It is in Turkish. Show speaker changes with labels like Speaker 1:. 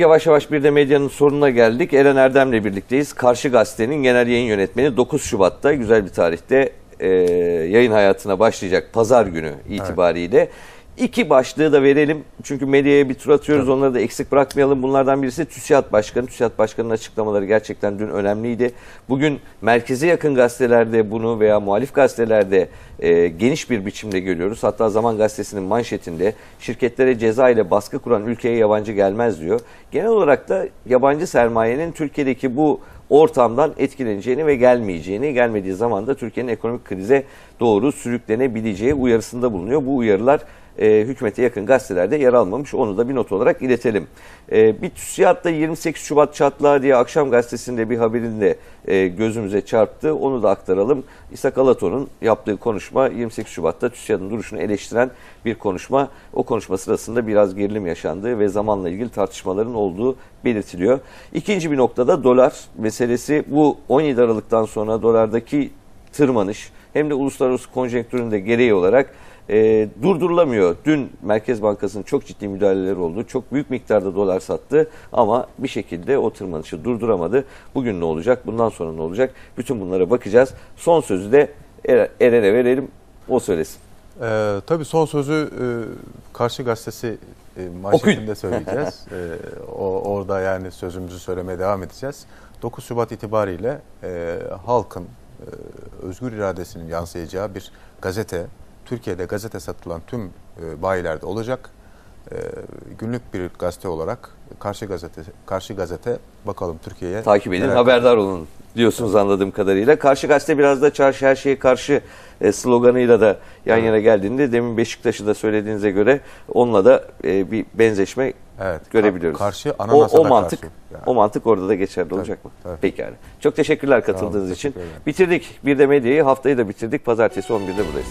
Speaker 1: yavaş yavaş bir de medyanın sonuna geldik. Eren Erdem'le birlikteyiz. Karşı Gazete'nin genel yayın yönetmeni 9 Şubat'ta güzel bir tarihte e, yayın hayatına başlayacak pazar günü itibariyle. İki başlığı da verelim. Çünkü medyaya bir tur atıyoruz. Onları da eksik bırakmayalım. Bunlardan birisi TÜSİAD Başkanı. TÜSİAD Başkanı'nın açıklamaları gerçekten dün önemliydi. Bugün merkeze yakın gazetelerde bunu veya muhalif gazetelerde e, geniş bir biçimde görüyoruz. Hatta Zaman Gazetesi'nin manşetinde şirketlere ceza ile baskı kuran ülkeye yabancı gelmez diyor. Genel olarak da yabancı sermayenin Türkiye'deki bu ortamdan etkileneceğini ve gelmeyeceğini, gelmediği zaman da Türkiye'nin ekonomik krize doğru sürüklenebileceği uyarısında bulunuyor. Bu uyarılar e, hükümete yakın gazetelerde yer almamış. Onu da bir not olarak iletelim. E, bir TÜSİAD'da 28 Şubat çatlağı diye akşam gazetesinde bir haberinde e, gözümüze çarptı. Onu da aktaralım. İshak Alaton'un yaptığı konuşma 28 Şubat'ta TÜSİAD'ın duruşunu eleştiren bir konuşma. O konuşma sırasında biraz gerilim yaşandığı ve zamanla ilgili tartışmaların olduğu belirtiliyor. İkinci bir noktada dolar meselesi. Bu 17 Aralık'tan sonra dolardaki tırmanış hem de uluslararası konjonktürün de gereği olarak e, durdurulamıyor. Dün Merkez Bankası'nın çok ciddi müdahaleleri oldu. Çok büyük miktarda dolar sattı ama bir şekilde o tırmanışı durduramadı. Bugün ne olacak? Bundan sonra ne olacak? Bütün bunlara bakacağız. Son sözü de Er- Eren'e verelim. O söylesin.
Speaker 2: Ee, tabii son sözü e, Karşı Gazetesi e, manşetinde söyleyeceğiz. Ee, o, orada yani sözümüzü söylemeye devam edeceğiz. 9 Şubat itibariyle e, halkın e, özgür iradesinin yansıyacağı bir gazete, Türkiye'de gazete satılan tüm e, bayilerde olacak. E, günlük bir gazete olarak Karşı Gazete, Karşı Gazete bakalım Türkiye'ye
Speaker 1: Takip edin, haberdar olun diyorsunuz anladığım kadarıyla. Karşı gazete biraz da çarşı her şeye karşı e, sloganıyla da yan yana geldiğinde demin Beşiktaş'ı da söylediğinize göre onunla da bir benzeşme
Speaker 2: Evet,
Speaker 1: görebiliyoruz.
Speaker 2: kar- karşı,
Speaker 1: o, o mantık
Speaker 2: karşı yani.
Speaker 1: o mantık orada da geçerli olacak mı?
Speaker 2: tabii.
Speaker 1: Pekala. Çok teşekkürler katıldığınız için.
Speaker 2: teşekkür ederim.
Speaker 1: Bitirdik. Bir de medyayı haftayı da bitirdik. Pazartesi 11'de buradayız.